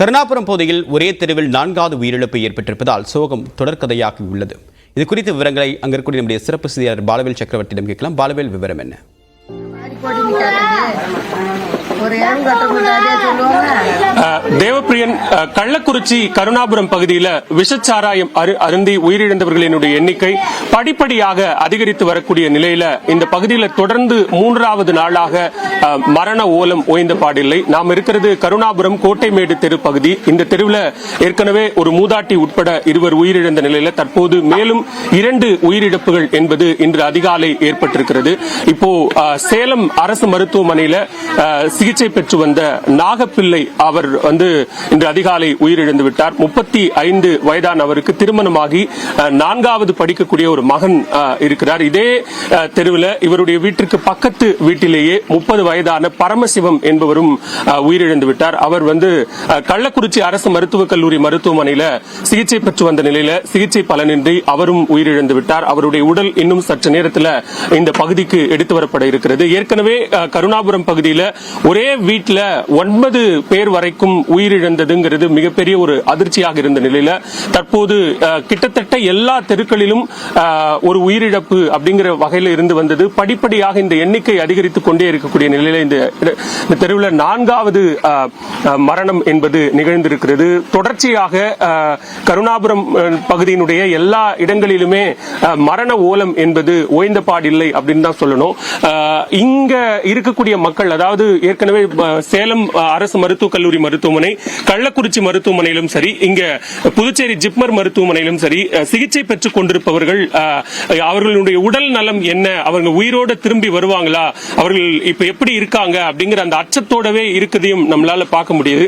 கருணாபுரம் பகுதியில் ஒரே தெருவில் நான்காவது உயிரிழப்பு ஏற்பட்டிருப்பதால் சோகம் தொடர்கதையாகி உள்ளது. இது குறித்த விவரங்களை அங்க இருக்கக்கூடிய நம்முடைய சிறப்பு செய்தியாளர் பாலவேல் சக்கரவர்த்தியிடம் கேட்கலாம். பாலவேல் விவரம் என்ன? மாடி சூரியன் கள்ளக்குறிச்சி கருணாபுரம் பகுதியில் விஷச்சாராயம் அரு அருந்தி உயிரிழந்தவர்களினுடைய எண்ணிக்கை படிப்படியாக அதிகரித்து வரக்கூடிய நிலையில இந்த பகுதியில் தொடர்ந்து மூன்றாவது நாளாக மரண ஓலம் ஓய்ந்த பாடில்லை. நாம் இருக்கிறது கருணாபுரம் கோட்டைமேடு தெரு பகுதி இந்த தெருவில் ஏற்கனவே ஒரு மூதாட்டி உட்பட இருவர் உயிரிழந்த நிலையில தற்போது மேலும் இரண்டு உயிரிழப்புகள் என்பது இன்று அதிகாலை ஏற்பட்டிருக்கிறது. இப்போ சேலம் அரசு மருத்துவமனையில சிகிச்சை பெற்று வந்த நாகப்பிள்ளை அவர் வந்து இன்று அதிகாலை உயிரிழந்து விட்டார். முப்பத்தி ஐந்து வயதான அவருக்கு திருமணமாகி நான்காவது படிக்கக்கூடிய ஒரு மகன் இருக்கிறார். இதே தெருவில் இவருடைய வீட்டிற்கு பக்கத்து வீட்டிலேயே முப்பது வயதான பரமசிவம் என்பவரும் உயிரிழந்து விட்டார். அவர் வந்து கள்ளக்குறிச்சி அரசு மருத்துவக் கல்லூரி மருத்துவமனையில சிகிச்சை பெற்று வந்த நிலையில சிகிச்சை பலனின்றி அவரும் உயிரிழந்து விட்டார். அவருடைய உடல் இன்னும் சற்று நேரத்தில் இந்த பகுதிக்கு எடுத்து வரப்பட இருக்கிறது. ஏற்கனவே அஹ், கருணாபுரம் பகுதியில் ஒரே வீட்டில் ஒன்பது பேர் வரைக்கும் இருந்ததுங்கிறது மிகப்பெரிய ஒரு அதிர்ச்சியாக இருந்த நிலையில தற்போது கிட்டத்தட்ட எல்லா தெருக்களிலும் ஒரு உயிரிழப்பு அப்படிங்கிற வகையில் இருந்து வந்தது. படிப்படியாக இந்த எண்ணிக்கை அதிகரித்துக் கொண்டே இருக்கக்கூடிய நிலையில இந்த தெருவில் நான்காவது மரணம் என்பது நிகழ்ந்திருக்கிறது. தொடர்ச்சியாக கருணாபுரம் பகுதியினுடைய எல்லா இடங்களிலுமே மரண ஓலம் என்பது ஓய்ந்த பாடில்லை அப்படின்னு தான் சொல்லணும். இங்க இருக்கக்கூடிய மக்கள் அதாவது ஏற்கனவே சேலம் அரசு மருத்துவக் கல்லூரி மருத்துவமனை கள்ளக்குறிச்சி மருத்துவமனையிலும் சரி இங்க புதுச்சேரி ஜிப்மர் மருத்துவமனையிலும் சரி சிகிச்சை பெற்றுக் கொண்டிருப்பவர்கள் அவர்களுடைய உடல் நலம் என்ன அவங்க உயிரோட திரும்பி வருவாங்களா அவர்கள் இப்ப எப்படி இருக்காங்க அப்படிங்கிற அந்த அச்சத்தோடவே இருக்குதையும் நம்மளால பார்க்க முடியுது.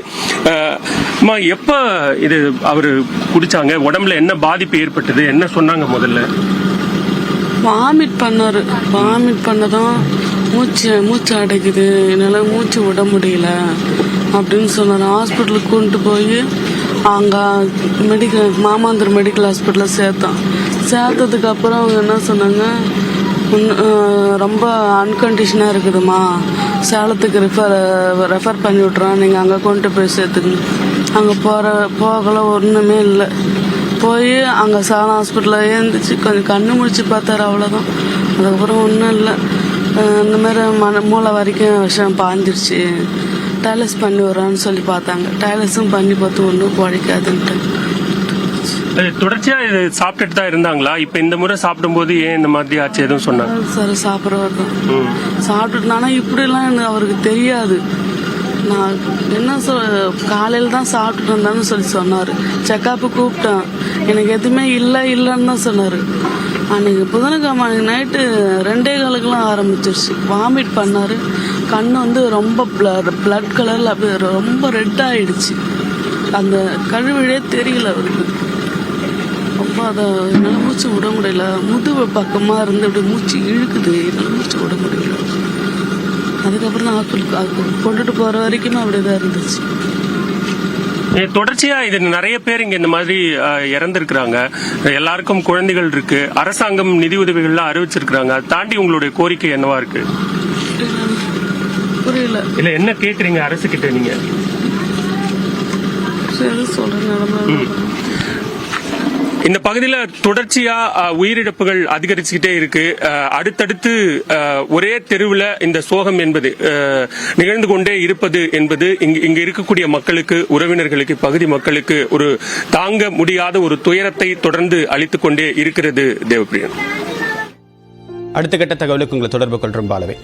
அம்மா, எப்ப இது அவர் குடிச்சாங்க உடம்புல என்ன பாதிப்பு ஏற்பட்டது என்ன சொன்னாங்க முதல்ல? வாமிட் பண்ணாரு. வாமிட் பண்ணதும் மூச்சு மூச்சு அடைக்குது. என்னால் மூச்சு விட முடியல. அப்படின்னு சொன்னார் ஹாஸ்பிட்டலுக்கு கொண்டு போய் அங்கே மெடிக்கல் மாமாந்தர் மெடிக்கல் ஹாஸ்பிட்டலில் சேர்த்தோம் சேர்த்ததுக்கு அப்புறம் அவங்க என்ன சொன்னாங்க ரொம்ப அன்கண்டிஷனாக இருக்குதுமா சேலத்துக்கு ரெஃபர் ரெஃபர் பண்ணி விட்றோம் நீங்கள் அங்கே கொண்டு போய் சேர்த்துக்கணும். அங்கே போகிற போகலாம் ஒன்றுமே இல்லை. போய் அங்கே சேலம் ஹாஸ்பிட்டலில் ஏந்திரிச்சு கொஞ்சம் கண்ணு முடிச்சு பார்த்தாரு அவ்வளோதான் அதுக்கப்புறம் ஒன்றும் இல்லை. இந்த மாதிரி மன மூளை வரைக்கும் விஷம் பாஞ்சிருச்சு. டயலிஸ் பண்ணி வரோன்னு சொல்லி பார்த்தாங்க. டயலிஸும் பண்ணி பார்த்து ஒன்றும் குழைக்காதுன்ட்டு அஹ், தொடர்ச்சியா இது சாப்பிட்டுட்டு தான் இருந்தாங்களா? இப்ப இந்த முறை சாப்பிடும்போது ஏன் இந்த மாதிரி ஆச்சு எதுவும் சொன்னாங்க? சரி சாப்பிட்றவர் தான் சாப்பிட்டுட்டு இப்படிலாம் எனக்கு அவருக்கு தெரியாது. நான் என்ன சொல் காலையில் தான் சாப்பிட்டுட்டு இருந்தேன்னு சொல்லி சொன்னார். செக்கப்பு கூப்பிட்டேன். எனக்கு எதுவுமே இல்லை இல்லைன்னு தான் சொன்னார். அன்னைக்கு புதன்கிழமை அன்னைக்கு நைட்டு ரெண்டே காலுக்கெல்லாம் ஆரம்பிச்சிருச்சு. வாமிட் பண்ணார். கண் வந்து ரொம்ப பிளட் கலரில் அப்படியே ரொம்ப ரெட் அந்த கழுவிழே தெரியல அவருக்கு. ரொம்ப அதை என்னால் மூச்சு விட முடியல. முதுகு பக்கமாக இருந்து அப்படியே மூச்சு இழுக்குது. என்னால் மூச்சு விட முடியல. அதுக்கப்புறம் தான் ஹாஸ்பிட்டலுக்கு அது கொண்டுட்டு போகிற வரைக்குமே அப்படியே தான் இருந்துச்சு. தொடர்ச்சியா இது நிறைய பேர் இங்க இந்த மாதிரி அஹ், இறந்திருக்கிறாங்க. எல்லாருக்கும் குழந்தைகள் இருக்கு. அரசாங்கம் நிதி உதவிகள்லாம் அறிவிச்சிருக்கிறாங்க. அதை தாண்டி உங்களுடைய கோரிக்கை என்னவா இருக்கு? புரியல. இல்ல என்ன கேக்குறீங்க அரசு கிட்ட நீங்க? சரி இந்த பகுதியில தொடர்ச்சியா உயிரிழப்புகள் அதிகரிச்சுக்கிட்டே இருக்கு. அஹ், அடுத்தடுத்து அஹ், ஒரே தெருவில் இந்த சோகம் என்பது அஹ், நிகழ்ந்து கொண்டே இருப்பது என்பது இங்கு இங்க இருக்கக்கூடிய மக்களுக்கு உறவினர்களுக்கு பகுதி மக்களுக்கு ஒரு தாங்க முடியாத ஒரு துயரத்தை தொடர்ந்து அளித்துக் கொண்டே இருக்கிறது தேவப்பிரியன். அடுத்த கட்ட தகவலுக்கு உங்களை தொடர்பு கொள்றோம் பாலவே.